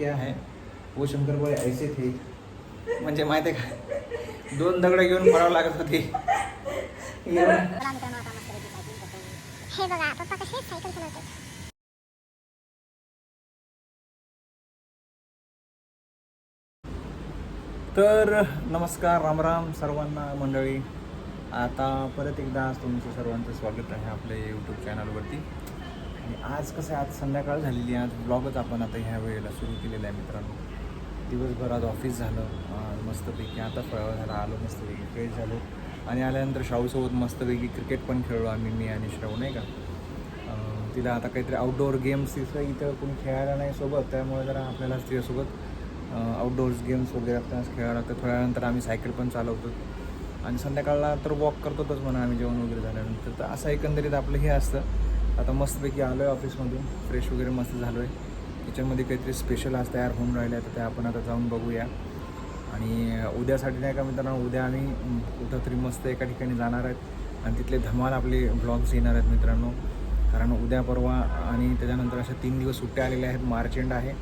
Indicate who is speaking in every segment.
Speaker 1: क्या है? वो शंकरपाळे ऐसे थे। म्हणजे माहिती आहे का? दोन दगड घेऊन पडावं लागत होती.
Speaker 2: हे बघा पप्पा कसे सायकल चालवतात
Speaker 1: तर नमस्कार राम राम सर्वांना मंडळी. आता परत एकदा आज तुमचं सर्वांचं स्वागत आहे आपल्या यूट्यूब चॅनलवरती आणि आज कसं आहे आज संध्याकाळ झालेली आहे आज ब्लॉगच आपण आता ह्या वेळेला सुरू केलेला आहे मित्रांनो. दिवसभर आज ऑफिस झालं मस्तपैकी. आता फळावर झाला आलो मस्तपैकी फ्रेश झालो. आणि आल्यानंतर शाहूसोबत मस्तपैकी क्रिकेट पण खेळलो आम्ही मी आणि श्रावू नाही का? तिला आता काहीतरी आउटडोअर गेम्स तिथं इथं कोणी खेळायला नाही सोबत त्यामुळे जरा आपल्याला तिच्यासोबत आउटडोअर्स गेम्स वगैरे आपल्याला खेळायला लागतं थोड्या वेळानंतर आम्ही सायकल पण चालवतो. आणि संध्याकाळला तर वॉक करतोच म्हणा आम्ही जेवण वगैरे झाल्यानंतर. तर असं एकंदरीत आपलं हे असतं. आता मस्तपैकी आलो आहे ऑफिसमधून. फ्रेश वगैरे मस्त झालो आहे किचनमध्ये काहीतरी स्पेशल आज तयार होऊन राहिले तर ते आपण आता जाऊन बघूया. आणि उद्यासाठी नाही का मित्रांनो उद्या आम्ही कुठंतरी कुठं तरी मस्त एका ठिकाणी जाणार आहेत. आणि तिथले धमाल आपले ब्लॉग्स येणार आहेत मित्रांनो. कारण उद्या परवा आणि त्याच्यानंतर अशा तीन दिवस सुट्ट्या आलेल्या आहेत. मार्च एंड आहे.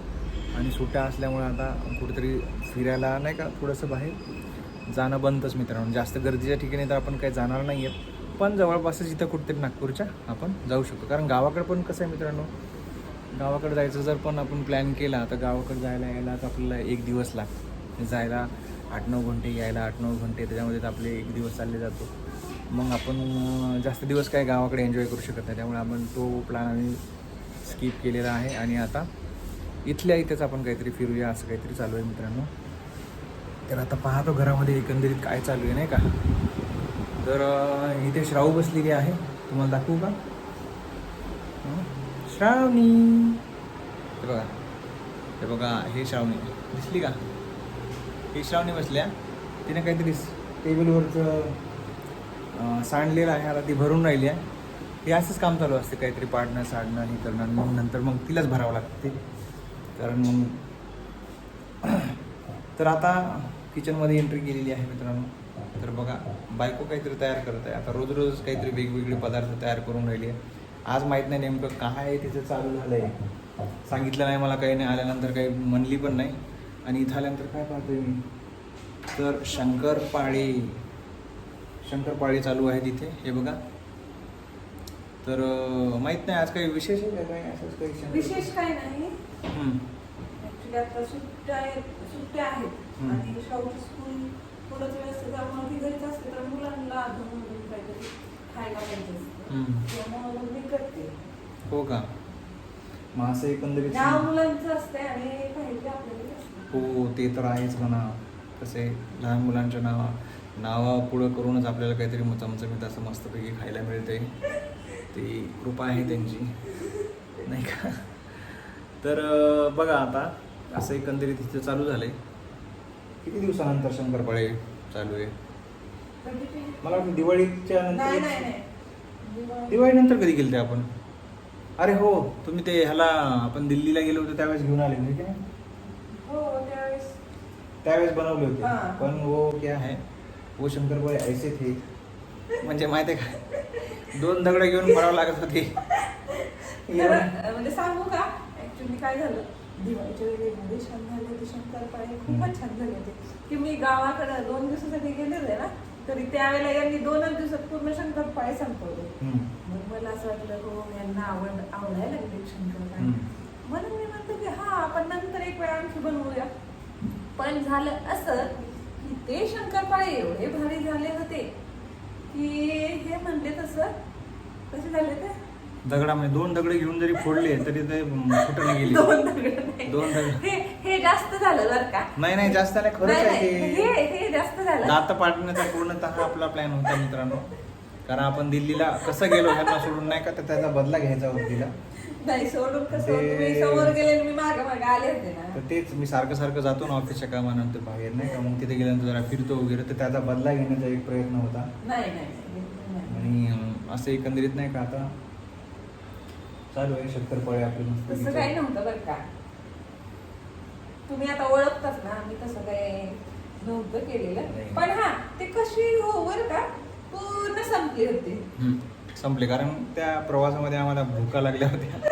Speaker 1: आणि सुट्ट्या असल्यामुळे आता कुठेतरी फिरायला नाही का थोडंसं बाहेर जाणं बंदच मित्रांनो. जास्त गर्दीच्या ठिकाणी तर आपण काही जाणार नाही आहेत पण जवळपासच इथं कुठेतरी नागपूरच्या आपण जाऊ शकतो. कारण गावाकडे पण कसं आहे मित्रांनो गावाकडे जायचं जर पण आपण प्लॅन केला तर गावाकडे जायला यायला तर आपल्याला एक दिवस लागतो. म्हणजे जायला आठ नऊ घंटे यायला आठ नऊ घंटे त्याच्यामध्ये तर आपले एक दिवस चालले जातो. मग आपण जास्त दिवस काय गावाकडे एन्जॉय करू शकत नाही. त्यामुळे आपण तो प्लॅन आम्ही स्किप केलेला आहे. आणि आता इथल्या इथेच आपण काहीतरी फिरूया असं काहीतरी चालू आहे मित्रांनो. तर आता पाहतो घरामध्ये एकंदरीत काय चालू आहे नाही का? तर इथे श्रावू बसलेली आहे. तुम्हाला दाखवू का? श्रावणी. हे बघा. हे बघा हे श्रावणी. दिसली का? हे श्रावणी बसल्या. तिने काहीतरी टेबलवरचं सांडलेलं आहे. आता ती भरून राहिली आहे. ते असंच काम चालू असते. काहीतरी पाडणं साडणं हे करणं. मग नंतर मग तिलाच भरावं लागते. कारण मग तर आता किचनमध्ये एंट्री केलेली आहे मित्रांनो. तर बघा बायको काहीतरी तयार करत आहे. आता रोज रोज काहीतरी वेगवेगळे पदार्थ तयार करून राहिली. आहे आज माहीत नाही नेमकं काय तिचं चालू झालं आहे सांगितलं नाही मला काही नाही आल्यानंतर काही म्हणली पण नाही. आणि इथं आल्यानंतर काय पाहतोय मी? तर शंकरपाळी शंकरपाळी चालू आहे तिथे हे बघा. तर माहीत नाही आज काही विशेष आहे का काय? असंच काही
Speaker 3: विशेष काय नाही. सुट्ट्या आहेत सुट्ट्या आहेत.
Speaker 1: हम्म.
Speaker 3: आणि स्कूल थोडंच व्यस्त त्यामुळे ती घरीच असते तर मुलांना अधून काहीतरी खायला पाहिजे. त्यामुळे मग मी करते.
Speaker 1: हो का? मग असं एकंदरीत
Speaker 3: मुलांचं असते आणि काही ते आपल्याला.
Speaker 1: हो ते तर आहेच म्हणा. कसे लहान मुलांच्या नाव नावा पुढं करूनच आपल्याला काहीतरी चमचमीत असं मस्तपैकी खायला मिळते. ती कृपा आहे त्यांची. नाही का? तर बघा आता असं एकंदरीत तिथं चालू झालंय. किती दिवसानंतर शंकरपाळे चालू आहे? मला वाटतं दिवाळीच्या
Speaker 3: नाही
Speaker 1: नंतर
Speaker 3: नाही
Speaker 1: दिवाळीनंतर कधी गेले ते आपण? अरे हो तुम्ही ते ह्याला आपण दिल्लीला गेलो होतो त्यावेळेस घेऊन आले होते की? नाही?
Speaker 3: हो त्यावेळेस
Speaker 1: त्यावेळेस बनवले होते.
Speaker 3: हा.
Speaker 1: पण वो क्या है? वो शंकरपाळे ऐसे थे. म्हणजे माहिती आहे का? दोन दगड घेऊन पडावं लागत होती.
Speaker 3: म्हणजे सांगू का? ऍक्च्युली काय झालं? दिवाळीच्या वेळी एवढे छान झाले होते शंकरपाळे खूपच छान झाले होते. की मी गावाकडे दोन दिवसासाठी गेले होते ना तरी त्यावेळेला यांनी दोनच दिवसात पूर्ण शंकरपाळे संपवले. मग मला असं वाटलं हो यांना आवड आवडायला लागले शंकरपाळे. म्हणून मी म्हणतो की हा आपण नंतर एक वेळ आणखी बनवूया. पण झालं असं की ते शंकरपाळे एवढे भारी झाले होते की हे म्हणले तसं कसे झाले ते?
Speaker 1: दगडामध्ये दोन दगड घेऊन जरी फोडले तरी ते नाही गेले.
Speaker 3: दोन दगड नाही.
Speaker 1: दोन दगड.
Speaker 3: हे हे जास्त झालं बरं का?
Speaker 1: नाही नाही जास्त नाही खरंच
Speaker 3: नाही,
Speaker 1: आहे
Speaker 3: नाही,
Speaker 1: ते.
Speaker 3: हे हे जास्त झालं.
Speaker 1: दात पाडण्याचा पूर्णतः आपला प्लॅन होता मित्रांनो. कारण आपण दिल्लीला कसं गेलो ह्यांना सोडून नाही का तर त्याचा बदला घ्यायचा होता तिला
Speaker 3: नाही सोडून कसं?
Speaker 1: ते-
Speaker 3: तुम्ही समोर गेले आणि मी मागे मागे आले होते ना.
Speaker 1: तर तेच मी सारखं सारखं जातो ना ऑफिसच्या कामानंतर बाहेर नाही का? मग तिथे गेल्यानंतर जरा फिरतो वगैरे तर त्याचा बदला घेण्याचा एक प्रयत्न होता.
Speaker 3: नाही नाही.
Speaker 1: आणि अं, असं एकंदरीत नाही का आता? चालू आहे शक्करपाळे आपली मस्त
Speaker 3: तसं काही नव्हतं बरं का तुम्ही आता ओळखताच ना मी तसं काही नव्हतं केलेलं. पण हा ते कशी हो बरं का पूर्ण संपली होती
Speaker 1: हम्म. संपले कारण त्या प्रवासामध्ये आम्हाला भूका लागल्या होत्या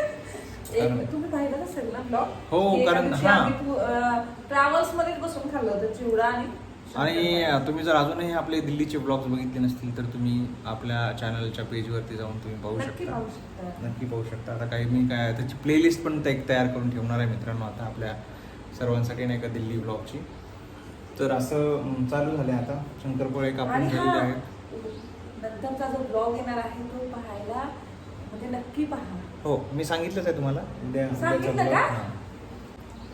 Speaker 1: कारण-
Speaker 3: एक तुम्ही पाहिलं असेल ना ब्लॉग
Speaker 1: हो, कारण- हा.
Speaker 3: ट्रॅव्हल्स मध्येच बसून खाल्लं होतं चिवडा आणि
Speaker 1: आणि तुम्ही जर अजूनही आपले दिल्लीचे ब्लॉग्स बघितले नसतील तर तुम्ही आपल्या चॅनलच्या पेजवरती जाऊन तुम्ही पाहू
Speaker 3: नक्की
Speaker 1: शकता. नक्की पाहू शकता. आता काही मी काय त्याची प्लेलिस्ट पण ते एक तयार करून ठेवणार आहे मित्रांनो आता आपल्या सर्वांसाठी नाही का दिल्ली ब्लॉगची तर असं चालू झालं आता. शंकरपोळे कापून
Speaker 3: हा
Speaker 1: आहेत
Speaker 3: नंतरचा जो ब्लॉग येणार आहे तो पाहायला म्हणजे नक्की पहा.
Speaker 1: हो मी सांगितलंच आहे तुम्हाला. उद्या उद्याचा
Speaker 3: सांगितलं
Speaker 1: vlog,
Speaker 3: का?
Speaker 1: हां.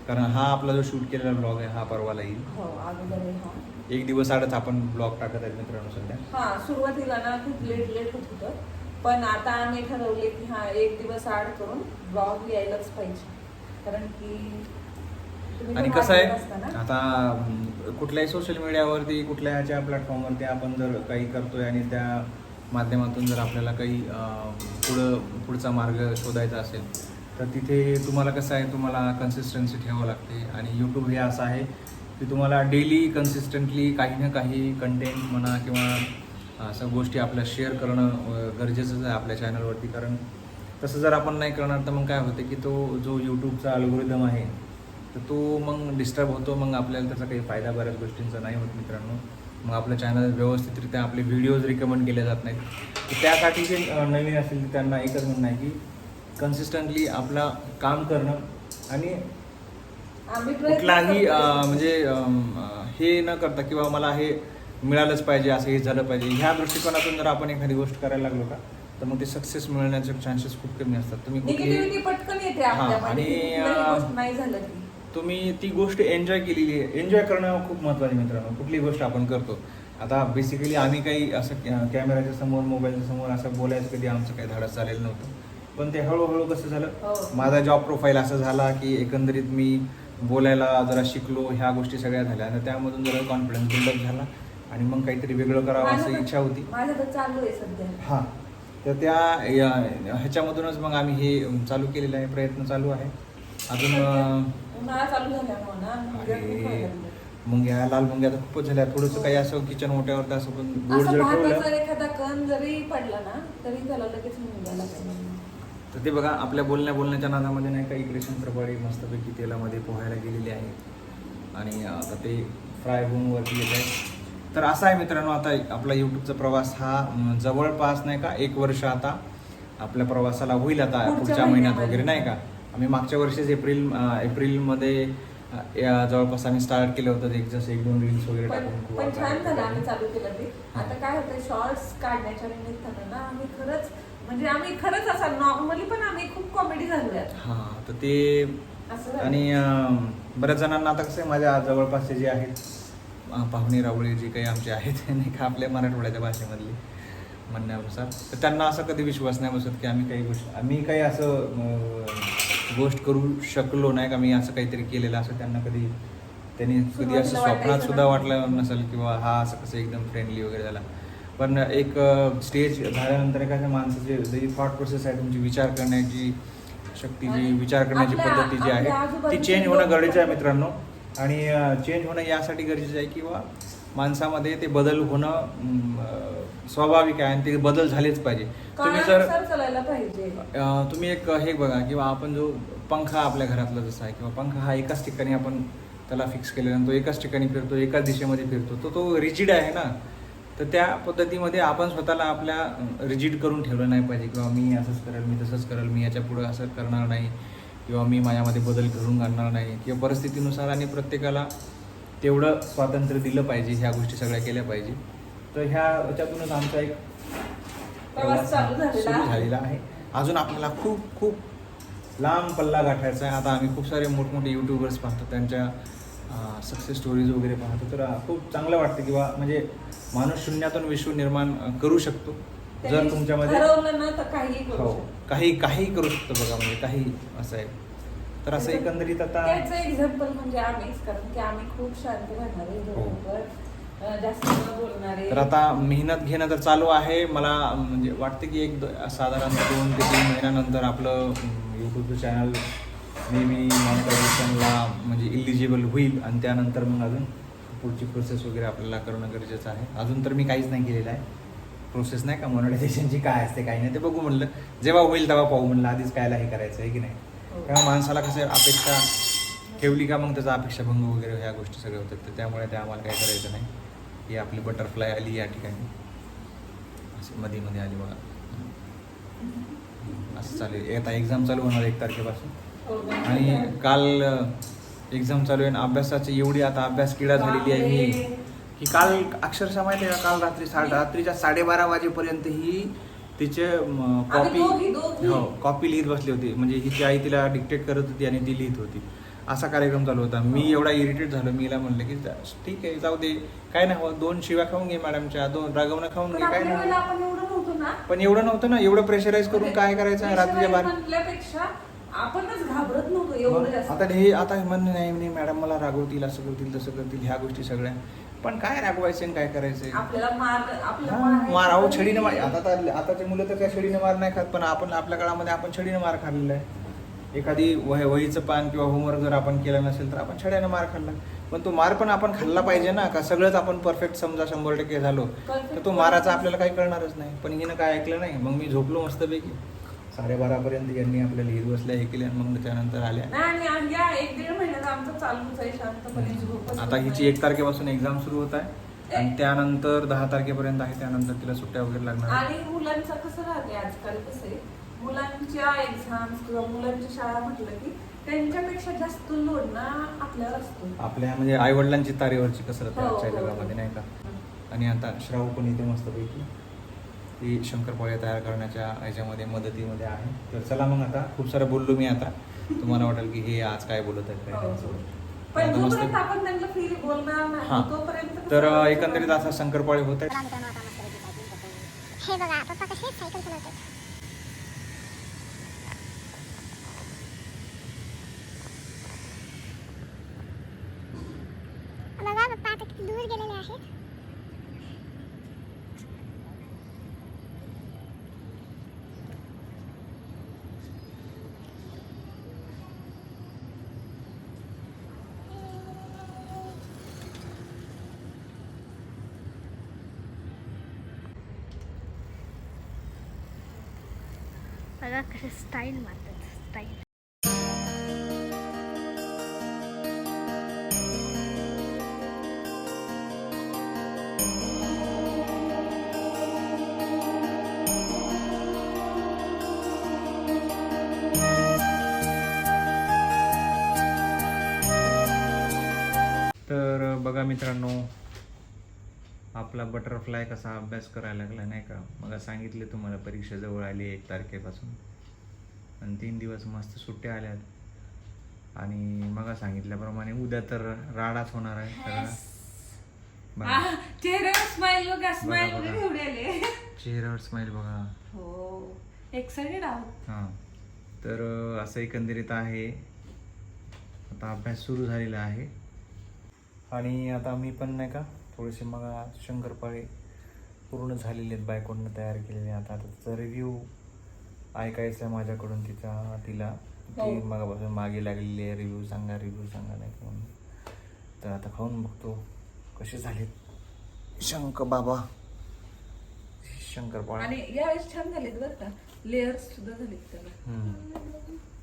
Speaker 1: कारण हा आपला जो शूट केलेला ब्लॉग आहे हा परवाला येईल
Speaker 3: हो अगोदर आहे हा.
Speaker 1: एक दिवस आडच आपण ब्लॉग टाकत आहेत मित्रांनो सध्या.
Speaker 3: हा सुरुवातीला ना खूप लेट लेट होत होतं. पण आता आम्ही ठरवले की हा एक दिवस आड करून ब्लॉग यायलाच पाहिजे. कारण की तुम्ही
Speaker 1: आणि
Speaker 3: पण
Speaker 1: कसं आहे
Speaker 3: वाचत असता ना.
Speaker 1: आता कुठल्याही सोशल मीडियावरती कुठल्याच्या प्लॅटफॉर्मवरती आपण जर काही करतोय आणि त्या माध्यमातून जर आपल्याला काही अं, पुढं पुढचा मार्ग शोधायचा असेल तर तिथे तुम्हाला कसं आहे तुम्हाला कन्सिस्टन्सी ठेवावं लागते. आणि यूट्यूब हे असं आहे की तुम्हाला डेली कन्सिस्टंटली काही ना काही कंटेंट म्हणा किंवा असं गोष्टी आपल्या शेअर करणं गरजेचंच आहे आपल्या चॅनलवरती कारण तसं जर आपण नाही करणार तर मग काय होतं की तो जो यूट्यूबचा अल्गोरिदम आहे तर तो मग डिस्टर्ब होतो. मग आपल्याला त्याचा काही फायदा बऱ्याच गोष्टींचा नाही होत मित्रांनो. मग आपलं चॅनल व्यवस्थितरित्या आपले व्हिडिओज रिकमेंड केले जात नाहीत. तर त्यासाठी जे नवीन असतील त्यांना एकच म्हणणं आहे की कन्सिस्टंटली आपला काम करणं आणि कुठलाही म्हणजे हे न करता किंवा मला हे मिळालंच पाहिजे असं हे झालं पाहिजे ह्या दृष्टिकोनातून जर आपण एखादी गोष्ट करायला लागलो का तर मग ते सक्सेस मिळण्याचे चान्सेस खूप कमी असतात. तुम्ही आणि, तुम्ही ती गोष्ट एन्जॉय केलेली आहे. एन्जॉय करणं खूप महत्त्वाचं आहे मित्रांनो. कुठली गोष्ट आपण करतो. आता बेसिकली आम्ही काही असं कॅमेऱ्याच्या समोर मोबाईलच्या समोर असं बोलायचं कधी आमचं काही धाडस झालेलं नव्हतं. पण ते हळूहळू कसं
Speaker 3: हो.
Speaker 1: झालं माझा जॉब प्रोफाईल असं झाला की एकंदरीत मी बोलायला जरा शिकलो ह्या गोष्टी सगळ्या झाल्या. आणि त्यामधून जरा कॉन्फिडन्स बिल्डअप झाला आणि मग काहीतरी वेगळं करावं असं इच्छा होती. हां. तर त्या या- ह्याच्यामधूनच मग आम्ही हे चालू केलेलं आहे प्रयत्न चालू आहे. अजून
Speaker 3: मुंग्या
Speaker 1: लाल मुंग्या तर खूपच झाल्या. थोडंसं काही असं किचन ओट्यावर असं पण गोड जर ठेवलं.
Speaker 3: एखादा कण जरी पडला ना तरी त्याला लगेच मुंग्या लागतात
Speaker 1: तर ते बघा आपल्या बोलण्या बोलण्याच्या नादामध्ये नाही का इकडे शंकरपाळी मस्तपैकी तेलामध्ये पोहायला गेलेली आहे. आणि आता ते फ्राय होऊन वरती येत आहे. तर असा आहे मित्रांनो आता आपला यूट्यूबचा प्रवास हा जवळपास नाही का एक वर्ष आता आपल्या प्रवासाला होईल आता
Speaker 3: पुढच्या
Speaker 1: महिन्यात. वगैरे नाही का? आम्ही मागच्या वर्षीच एप्रिल एप्रिलमध्ये जवळपास आम्ही स्टार्ट केलं होतं एक जसं एक दोन रील्स वगैरे टाकून
Speaker 3: पण छान झालं आम्ही चालू केलं ते. आता काय होतं शॉर्ट्स काढण्याच्या निमित्तानं ना आम्ही खरंच म्हणजे आम्ही खरंच असा नॉर्मली पण आम्ही खूप कॉमेडी
Speaker 1: हां तर ते
Speaker 3: असं झालं.
Speaker 1: आणि अं, बऱ्याच जणांना आता कसं आहे माझ्या जवळपासचे जे आहेत अं, पाहुणे रावळे जे काही आमचे आहेत नाही का आपल्या मराठवाड्याच्या भाषेमधले म्हणण्यानुसार तर त्यांना असं कधी विश्वास नाही बसत की आम्ही काही गोष्ट आम्ही काही असं अं, गोष्ट करू शकलो नाही का मी असं काहीतरी केलेलं असं त्यांना कधी त्यांनी कधी असं
Speaker 3: सुरुवातीला
Speaker 1: स्वप्नात
Speaker 3: वाटायचं
Speaker 1: सुद्धा
Speaker 3: नाही.
Speaker 1: वाटलं नसेल किंवा हा असं कसं एकदम फ्रेंडली वगैरे झाला पण एक स्टेज झाल्यानंतर एखाद्या माणसाची जी थॉट प्रोसेस आहे तुमची विचार करण्याची शक्ती जी विचार करण्याची पद्धती जी आहे ती चेंज होणं गरजेचं आहे मित्रांनो. आणि चेंज होणं यासाठी गरजेचं आहे किंवा माणसामध्ये ते बदल होणं स्वाभाविक आहे आणि ते बदल झालेच पाहिजे. तुम्ही जर तुम्ही एक हे बघा किंवा आपण जो पंखा आपल्या घरातला जसा आहे किंवा पंखा हा एकाच ठिकाणी आपण त्याला फिक्स केलेला तो एकाच ठिकाणी फिरतो एकाच दिशेमध्ये फिरतो तो तो रिजिड आहे ना. तर त्या पद्धतीमध्ये आपण स्वतःला आपल्या रिजिड करून ठेवलं नाही पाहिजे. किंवा मी असंच करेल मी तसंच करेल मी याच्या पुढं असं करणार नाही. किंवा मी माझ्यामध्ये बदल घडून आणणार नाही. किंवा परिस्थितीनुसार आणि प्रत्येकाला तेवढं स्वातंत्र्य दिलं पाहिजे ह्या गोष्टी सगळ्या केल्या पाहिजे. तर ह्या याच्यातूनच आमचा एक
Speaker 3: प्रवास
Speaker 1: सुरू. झालेला आहे. अजून आपल्याला खूप खूप लांब पल्ला गाठायचा आहे. आता आम्ही खूप सारे मोठमोठे युट्यूबर्स पाहतो. त्यांच्या सक्सेस स्टोरीज वगैरे पाहतो तर खूप चांगलं वाटतं किंवा म्हणजे माणूस शून्यातून विश्व निर्माण करू शकतो. जर तुमच्यामध्ये हो काही काही करू शकतो बघा म्हणजे काही असं आहे. तर असं एकंदरीत आता
Speaker 3: त्याचं एक्झाम्पल म्हणजे आम्हीच कारण की आम्ही खूप शांत राहणारे बोलणारे
Speaker 1: तर आता मेहनत घेणं तर चालू आहे. मला म्हणजे वाटतं की एक द- साधारण दोन ते तीन महिन्यानंतर आपलं यूट्यूबचं चॅनल मे बी मॉनिटायझेशनला म्हणजे इलिजिबल होईल आणि त्यानंतर मग अजून पुढची प्रोसेस वगैरे आपल्याला करणं गरजेचं आहे. अजून तर मी काहीच नाही केलेलं आहे. प्रोसेस नाही का? मॉनिटायझेशनची काय असते काही नाही ते बघू म्हणलं. जेव्हा होईल तेव्हा पाहू म्हणलं. आधीच कायला हे करायचं आहे की नाही?
Speaker 3: हो.
Speaker 1: तेव्हा माणसाला कसं अपेक्षा ठेवली का मग त्याचा अपेक्षा भंग वगैरे ह्या गोष्टी सगळ्या होतात. तर त्यामुळे ते आम्हाला काय करायचं नाही. ही आपली बटरफ्लाय आली या ठिकाणी. असं मध्ये मध्ये आली बघा. असं चालेल आता एक्झाम चालू होणार एक तारखेपासून. आणि. काल एक्झाम चालू आहे आणि अभ्यासाची एवढी आता अभ्यास किडा झालेली आहे ही. की काल अक्षरशः माहिती आहे का काल रात्री सा रात्रीच्या साडेबारा वाजेपर्यंत ही तिचे कॉपी. हो कॉपी लिहित बसली होती. म्हणजे हिची आई तिला डिक्टेट करत होती आणि ती लिहित होती. असा कार्यक्रम चालू होता. मी एवढा इरिटेट झालो. मी हिला म्हणलं की ठीक आहे जाऊ दे. काय नाही हो दोन शिव्या खाऊन घे मॅडमच्या. दोन रागवणं खाऊन घे. काय नाही. पण एवढं नव्हतं ना. एवढं प्रेशराईज करून काय करायचं? रात्रीच्या बारा
Speaker 3: आपणच घाबरत नव्हतो एवढं
Speaker 1: मग
Speaker 3: जास्त.
Speaker 1: आता हे आता हे म्हणणं नाही नाही मॅडम मला रागवतील असं करतील तसं करतील ह्या गोष्टी सगळ्या. पण काय रागवायचं आणि काय करायचंय
Speaker 3: आपल्याला मार आपल्याला मारायचं
Speaker 1: मार अहो
Speaker 3: पण
Speaker 1: छडीने मार. आता तर आताचे मुलं तर काय छडीने मार नाही खात पण आपण आपल्या काळामध्ये आपण छडीने मार खाल्लेला आहे. एखादी वह वहीचं पान किंवा होमवर्क जर आपण केलं नसेल तर आपण छड्याने मार खाल्ला. पण तो मार पण आपण खाल्ला पाहिजे ना का सगळंच आपण परफेक्ट समजा शंभर टक्के झालो तर तो माराचा आपल्याला काही कळणारच नाही. पण हिनं काय ऐकलं नाही मग मी झोपलो मस्तपैकी. साडेबारापर्यंत यांनी आपल्याला हिर बसल्या हे केल्या मग त्यानंतर आल्या
Speaker 3: नाही आणि या एक दीड महिन्यात आमचं चालूच आहे शांतपणे झोपच
Speaker 1: आता हिची. एक तारखेपासून एक्झाम सुरू होत आहे आणि त्यानंतर दहा तारखेपर्यंत आहे त्यानंतर तिला सुट्ट्या वगैरे लागणार आहेत.
Speaker 3: आणि मुलांचं कसं राहते आजकाल कसं आहे मुलांच्या एक्झाम्स किंवा मुलांची शाळा म्हटलं की त्यांच्यापेक्षा जास्त लोड ना आपल्यावर असतो
Speaker 1: आपल्या म्हणजे आई वडिलांची तारेवरची कसरत आहे
Speaker 3: हो,
Speaker 1: आजच्या
Speaker 3: हो,
Speaker 1: जगामध्ये. नाही का आणि आता श्राव पण इथे मस्तपैकी ती शंकरपोळे तयार करण्याच्या ह्याच्यामध्ये मदतीमध्ये आहे. तर चला मग आता खूप सारं बोललो मी आता. तुम्हाला वाटेल की हे आज काय बोलत आहेत काय
Speaker 3: हो, हो.
Speaker 1: त्यांचं.
Speaker 3: पण
Speaker 1: आता मस्त-
Speaker 3: जोपर्यंत आपण त्यांना फ्री बोलणार नाही
Speaker 1: हा.
Speaker 3: तोपर्यंत कसं
Speaker 1: तर अं,
Speaker 3: आपण-
Speaker 1: एकंदरीत असा शंकरपाळे होत
Speaker 2: चला मित्रांनो आता मस्तपैकी cycling करतो. हे बघा पप्पा कसे सायकल चालवतात बघा पप्पा आता किती दूर गेलेले आहेत बघा कसं स्टाईल मारतात स्टाईल
Speaker 1: तर बघा मित्रांनो आपला बटरफ्लाय कसा अभ्यास करायला लागला नाही का? मग सांगितले तुम्हाला परीक्षा जवळ आली एक तारखेपासून. आणि तीन दिवस मस्त सुट्ट्या आल्यात. आणि मग सांगितल्याप्रमाणे उद्या तर राडाच होणार आहे.
Speaker 3: चेहऱ्यावर स्माइल बघा हो एक्साइटेड आहोत.
Speaker 1: हां. तर असं एकंदरीत आहे. आता अभ्यास सुरू झालेला आहे. आणि आता मी पण नाही का थोडेसे मग शंकरपाळे पूर्ण झालेले आहेत बायकोनं तयार केलेले आता आता त्याचा रिव्ह्यू ऐकायचा आहे माझ्याकडून तिचा तिला. ती
Speaker 3: हो.
Speaker 1: मगापासून मागे लागलेली आहे रिव्ह्यू सांगा रिव्ह्यू सांगा नाही का म्हणून. तर आता खाऊन बघतो कसे झालेत. शंक बाबा. शंकरपाळे.
Speaker 3: आणि यावेळेस छान झालेत बरं का. लेअर्स सुद्धा झालेत त्याला.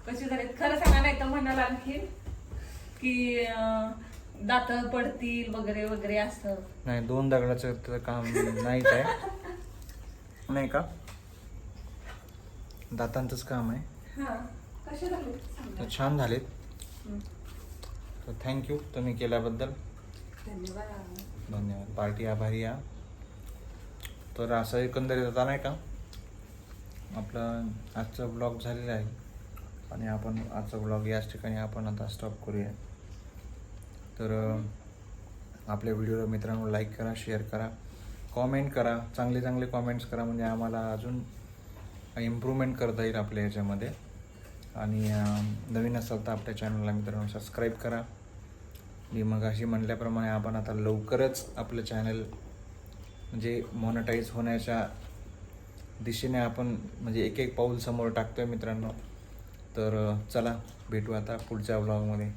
Speaker 3: कसे झालेत? खरं सांगा नाही तर म्हणाल आणखीन की दात पडतील वगैरे वगैरे असं.
Speaker 1: नाही दोन दगडाचं तर काम नाहीच आहे. नाही का? दातांचंच काम आहे.
Speaker 3: हा. कसे झाले सांगा.
Speaker 1: तर छान झालेत.
Speaker 3: हं.
Speaker 1: तर थँक्यू तुम्ही केल्याबद्दल.
Speaker 3: धन्यवाद.
Speaker 1: धन्यवाद. पार्टी आभारी या. तर असं एकंदरीत आता नाही का आपलं आजचा ब्लॉग झालेला आहे. आणि आपण आजचा ब्लॉग याच ठिकाणी आपण आता स्टॉप करूया. तर आपल्या व्हिडिओला मित्रांनो लाईक करा शेअर करा कॉमेंट करा चांगले चांगले कॉमेंट्स करा म्हणजे आम्हाला अजून इम्प्रूव्हमेंट करता येईल आपल्या ह्याच्यामध्ये. आणि नवीन असाल तर आपल्या चॅनलला मित्रांनो सबस्क्राईब करा. मी मग अशी म्हटल्याप्रमाणे आपण आता लवकरच आपलं चॅनल म्हणजे मॉनिटाईज होण्याच्या दिशेने आपण म्हणजे एक एक पाऊल समोर टाकतोय मित्रांनो. तर चला भेटू आता पुढच्या ब्लॉगमध्ये